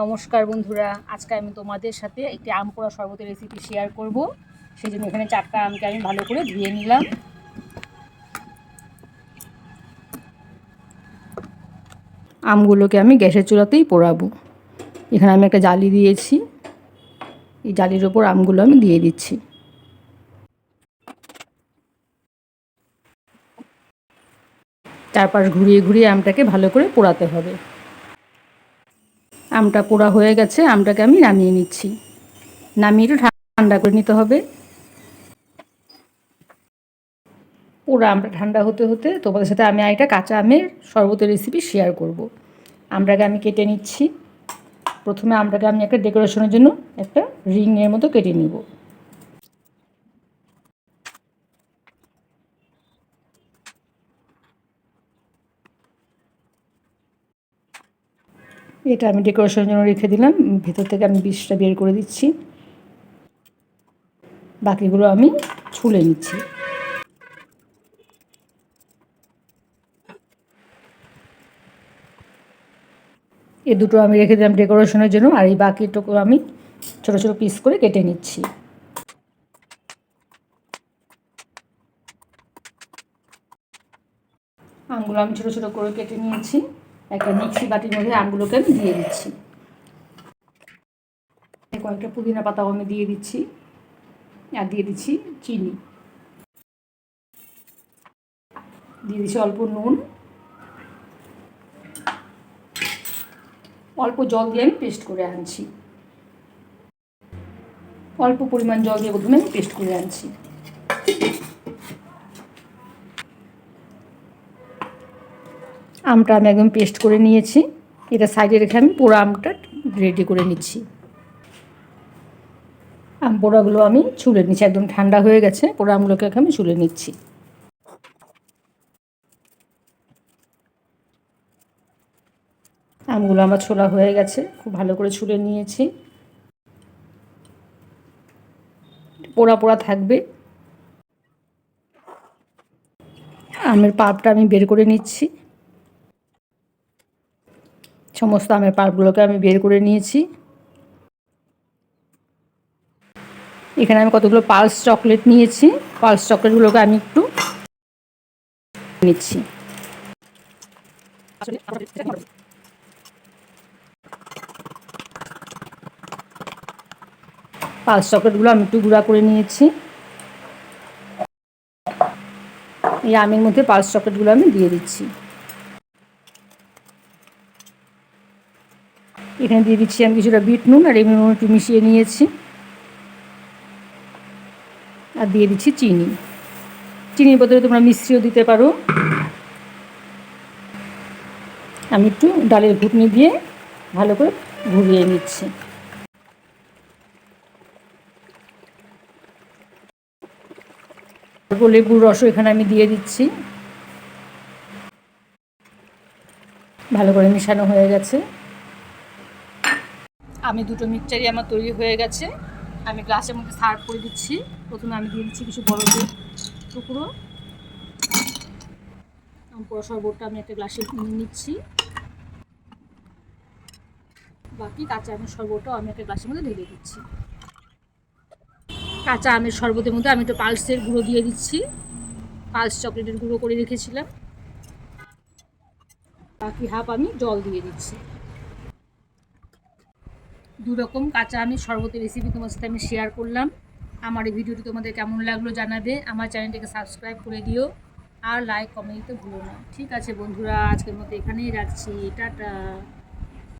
নমস্কার বন্ধুরা, আজকে আমি তোমাদের সাথে একটি আম পোড়া শরবতের রেসিপি শেয়ার করব। সেই জন্য এখানে চারটা আমকে আমি ভালো করে ধুয়ে নিলাম। আমগুলোকে আমি গ্যাসের চুলাতেই পোড়াবো। এখানে আমি একটা জালি দিয়েছি। এই জালির ওপর আমগুলো আমি দিয়ে দিচ্ছি। চারপাশ ঘুরিয়ে ঘুরিয়ে আমটাকে ভালো করে পোড়াতে হবে। আমটা পোড়া হয়ে গেছে, আমটাকে আমি নামিয়ে নিচ্ছি। নামিয়ে একটু ঠান্ডা করে নিতে হবে। পোড়া আমটা ঠান্ডা হতে হতে তোমাদের সাথে আমি একটা কাঁচা আমের শরবতের রেসিপি শেয়ার করব। আমটাকে আমি কেটে নিচ্ছি। প্রথমে আমটাকে আমি একটা ডেকোরেশনের জন্য একটা রিংয়ের মতো কেটে নিব। এটা আমি ডেকোরেশনের জন্য রেখে দিলাম। ভেতর থেকে আমি বিষটা বের করে দিচ্ছি। বাকিগুলো আমি ছুলে নিচ্ছি। এ দুটো আমি রেখে দিলাম ডেকোরেশনের জন্য, আর এই বাকিটুকু আমি ছোটো ছোটো পিস করে কেটে নিচ্ছি। আমগুলো আমি ছোটো ছোটো করে কেটে নিয়েছি। একটা মিক্সি বাটির মধ্যে আমগুলোকে আমি দিয়ে দিচ্ছি কয়েকটা পুদিনা পাতাও আমি দিয়ে দিচ্ছি আর দিয়ে দিচ্ছি চিনি। দিয়ে দিচ্ছি অল্প নুন। অল্প জল দিয়ে আমি পেস্ট করে আনছি। অল্প পরিমাণ জল দিয়ে প্রথমে আমি পেস্ট করে আনছি। আমটা আমি একদম পেস্ট করে নিয়েছি। এটা সাইডে রেখে আমি পোড়া আমটা রেডি করে নিচ্ছি। আম পোড়াগুলো আমি ছুলে নিচ্ছি, একদম ঠান্ডা হয়ে গেছে, পোড়া আমগুলোকে আমি ছুলে নিচ্ছি। আমগুলো আমার ছোলা হয়ে গেছে, খুব ভালো করে ছুলে নিয়েছি। পোড়া পোড়া থাকবে। আমের পাপটা আমি বের করে নিচ্ছি। সমস্ত আমের পাল্পগুলোকে আমি বের করে নিয়েছি। এখানে আমি কতগুলো পালস চকলেট নিয়েছি। পালস চকলেটগুলোকে আমি একটু নিচ্ছি। পালস চকলেটগুলো আমি একটু গুঁড়া করে নিয়েছি। এই আমের মধ্যে পালস চকলেটগুলো আমি দিয়ে দিচ্ছি। এখানে দিয়ে দিচ্ছি আমি কিছুটা বিট নুন আর এমনি নুন একটু মিশিয়ে নিয়েছি। আর দিয়ে দিচ্ছি চিনি। চিনির বদলে তোমরা মিশ্রিও দিতে পারো। আমি একটু ডালের ঘুটনি দিয়ে ভালো করে ঘুরিয়ে নিচ্ছি। লেবুর রসও এখানে আমি দিয়ে দিচ্ছি। ভালো করে মিশানো হয়ে গেছে। আমি দুটো মিক্সচারই আমার তৈরি হয়ে গেছে। আমি গ্লাসের মধ্যে সার্ভ করে দিচ্ছি। প্রথমে আমি দিয়ে দিচ্ছি কিছু বড় বরফের টুকরো। পুরো শরবতটা আমি একটা গ্লাসে নিচ্ছি। বাকি কাঁচা আমের শরবতটাও আমি একটা গ্লাসের মধ্যে ঢেলে দিচ্ছি। কাঁচা আমের শরবতের মধ্যে আমি একটু পালসের গুঁড়ো দিয়ে দিচ্ছি। পালস চকলেটের গুঁড়ো করে রেখেছিলাম। বাকি হাফ আমি জল দিয়ে দিচ্ছি। দু রকম কাঁচা আমি শরবতের রেসিপি তোমার সাথে আমি শেয়ার করলাম। আমার এই ভিডিওটি তোমাদের কেমন লাগল জানাবে। আমার চ্যানেলটিকে সাবস্ক্রাইব করে দিও আর লাইক কমেন্ট দিতে ভুলো না। ঠিক আছে বন্ধুরা, আজকের মতো এখানেই রাখছি। টাটা।